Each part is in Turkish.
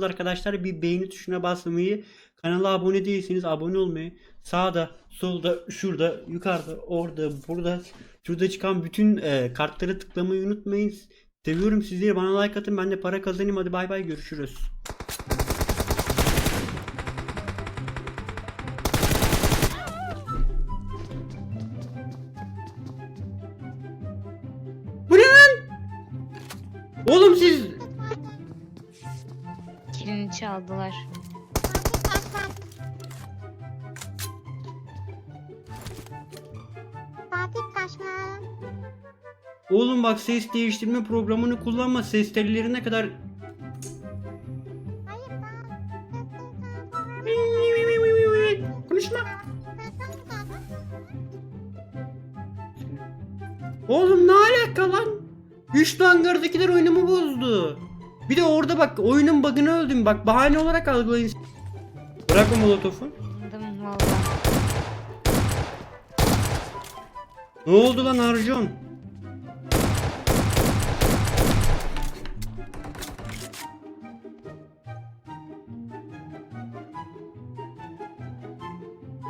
beğeniyorsanız arkadaşlar bir beğeni tuşuna basmayı, kanala abone değilseniz abone olmayı, sağda, solda, şurada, yukarıda, orada, burada, şurada çıkan bütün e, kartlara tıklamayı unutmayın. Seviyorum sizleri. Bana like atın. Ben de para kazanayım. Hadi bay bay görüşürüz. Bu? Oğlum siz Kilini çaldılar. Fatih. Oğlum bak ses değiştirme programını kullanma. Ses tellerine kadar Konuşma. Oğlum ne alaka lan? Güçlü hangardakiler oyunumu bozdu. Bir de orada bak oyunun bug'ını öldüm. Bak bahane olarak algılayın. Bırak o molotofu. Anladım valla. Ne oldu lan Arjun?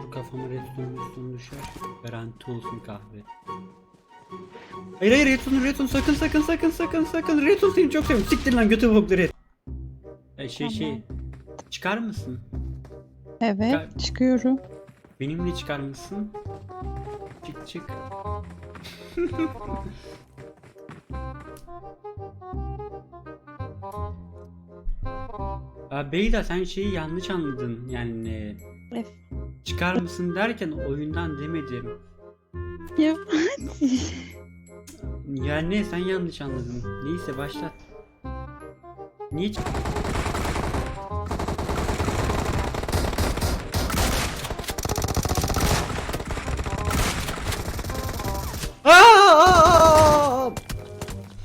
Dur kafama redstone redstone düşer. Garanti olsun kahve. Hayır hayır redstone redstone sakın sakın sakın sakın sakın redstone seni çok seviyorum. Siktir lan götü bokları. E şey şey çıkar mısın? Evet, çıkıyorum. Benimle çıkar mısın? Çık çık. Aa, Beyda sen şeyi yanlış anladın yani Ef. çıkar mısın derken oyundan demedim. Ya Yani sen yanlış anladın. Neyse başlat. Niye!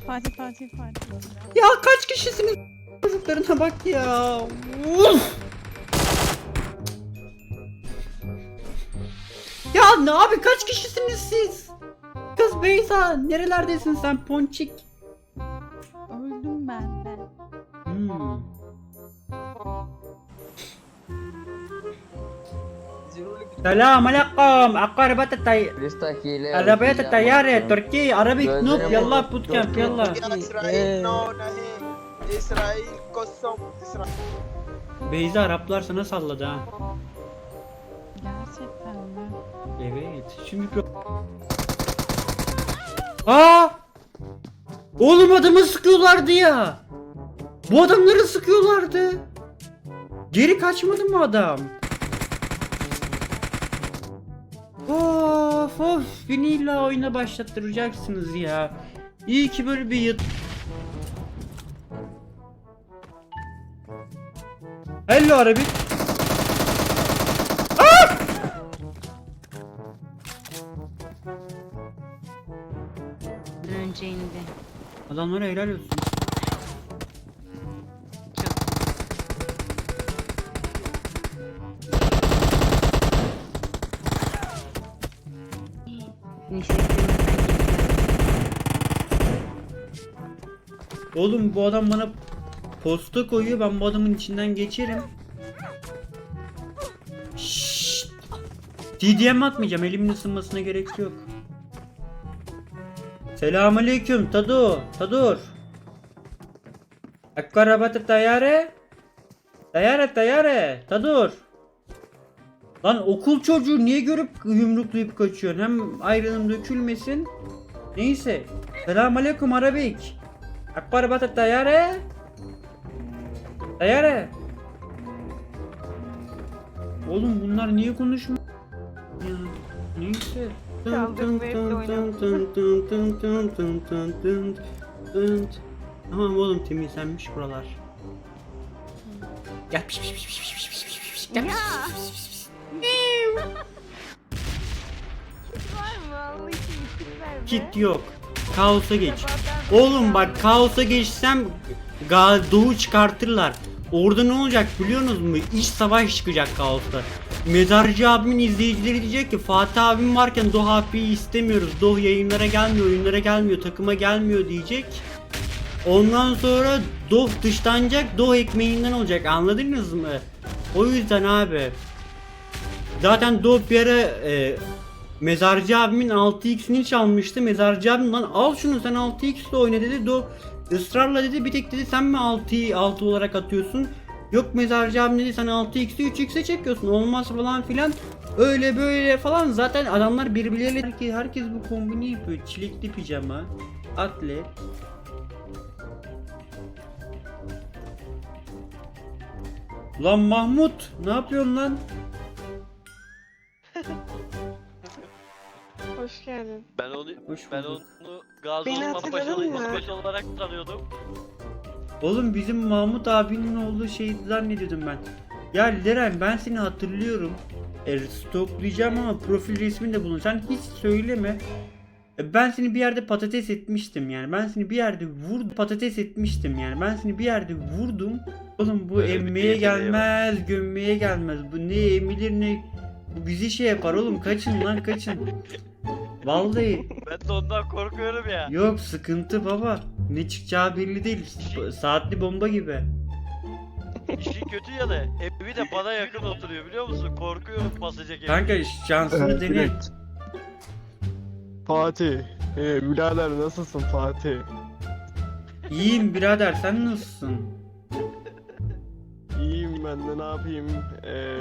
Fatih Fatih Fatih. Ya kaç kişisiniz? Çocuklarına bak ya. Uf! Ya ne abi kaç kişisiniz siz? kız Beyza. Nerelerdesin sen ponçik? Öldüm ben de. Hmm. Selam aleyküm. Akarabat tay. Arabaya tayyare. Türkiye Arabik noob. Yallah bootcamp yallah. Beyza Araplar sana salladı ha. Gerçekten mi? Evet. Şimdi Aa! Oğlum adamı sıkıyorlardı ya. Bu adamları sıkıyorlardı. Geri kaçmadı mı adam? Of of beni illa oyuna başlattıracaksınız ya. İyi ki böyle bir yıt... Hello Arabik. Adamlara helal olsun. Oğlum bu adam bana posta koyuyor ben bu adamın içinden geçerim. Şşşt. TDM atmayacağım elimin ısınmasına gerek yok. Selamünaleyküm Tadu. Tadur. Akkarabatı tayare. Tayare tayare. Tadur. Lan okul çocuğu niye görüp yumruklayıp kaçıyorsun? Hem ayrılım dökülmesin. Neyse. Selamünaleyküm Arabik. Akbar batı tayare. Tayare. Oğlum bunlar niye konuşmuyor? Neyse. Tamam oğlum temizlenmiş buralar. Gel piş piş piş piş piş piş piş piş piş. Gel piş piş piş piş piş. Var mı? Allah için kit ver be. Kit yok. Kaosa geç. Oğlum bak kaosa geçsem ga- doğu çıkartırlar. Orada ne olacak biliyorsunuz mu? İç savaş çıkacak kaosta. Mezarcı abimin izleyicileri diyecek ki Fatih abim varken Doh abiyi istemiyoruz. Doh yayınlara gelmiyor, oyunlara gelmiyor, takıma gelmiyor diyecek. Ondan sonra doh dışlanacak, doh ekmeğinden olacak. Anladınız mı? O yüzden abi. Zaten doh bir ara e, Mezarcı abimin 6x'ini çalmıştı. Mezarcı abim lan al şunu sen 6x ile oyna dedi. Do ısrarla dedi bir tek dedi sen mi 6'yı 6 olarak atıyorsun? Yok mezarcı abim dedi sen 6x'i 3x'e çekiyorsun olmaz falan filan. Öyle böyle falan zaten adamlar birbirleriyle herkes, herkes bu kombini yapıyor. Çilekli pijama, atlet. Lan Mahmut ne yapıyorsun lan? Hoş geldin. Ben onu Hoş ben bulduk. onu Gazi Beni Osman hatırladın Paşalı mı? Olarak tanıyordum. Oğlum bizim Mahmut abinin oğlu şey zannediyordum ben. Ya Leren ben seni hatırlıyorum. E, stoklayacağım ama profil resmin de bulun. Sen hiç söyleme. E, ben seni bir yerde patates etmiştim yani. Ben seni bir yerde vurdum patates etmiştim yani. Ben seni bir yerde vurdum. Oğlum bu Öyle emmeye var. gelmez, gömmeye gelmez. Bu ne emilir ne... Bu bizi şey yapar oğlum. Kaçın lan kaçın. Vallahi Ben de ondan korkuyorum ya. Yok sıkıntı baba. Ne çıkacağı belli değil. Saatli bomba gibi. İşin kötü yanı evi de bana yakın oturuyor biliyor musun? Korkuyorum basacak evi. Kanka şansını dene. Fatih. Ee, birader nasılsın Fatih? İyiyim birader sen nasılsın? İyiyim ben de ne yapayım? Ee,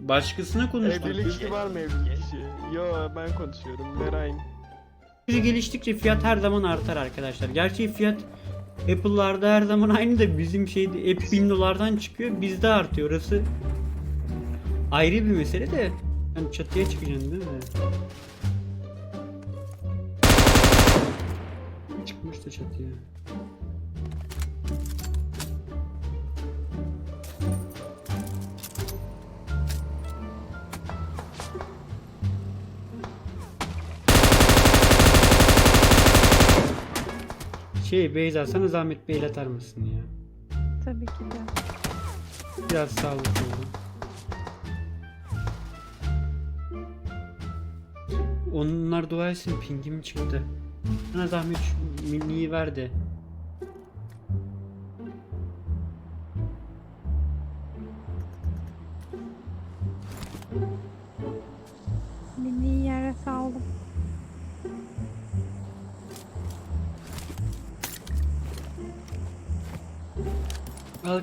Başkasına konuştuk. evlilik işi var mı evlilik işi? Yo ben konuşuyorum. Berayim. Teknoloji geliştikçe fiyat her zaman artar arkadaşlar. Gerçi fiyat Apple'larda her zaman aynı da bizim şeyde app 1000 dolardan çıkıyor bizde artıyor orası ayrı bir mesele de yani çatıya çıkacaksın değil mi? Çıkmış da çatıya. Şey Beyza sana zahmet el atar mısın ya? Tabii ki de. Biraz sağlık oldu. Onlar dua etsin pingim çıktı. Sana zahmet şu miniyi ver de. Yere saldım.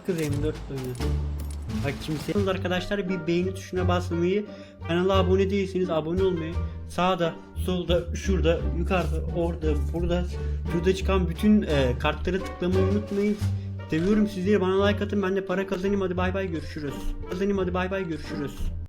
Kız M4 oyna. Bak kimse arkadaşlar bir beğeni tuşuna basmayı, kanala abone değilseniz abone olmayı, sağda, solda, şurada, yukarıda, orada, burada, şurada çıkan bütün e, kartları tıklamayı unutmayın. Seviyorum sizleri. Bana like atın. Ben de para kazanayım. Hadi bay bay görüşürüz. Kazanayım hadi bay bay görüşürüz.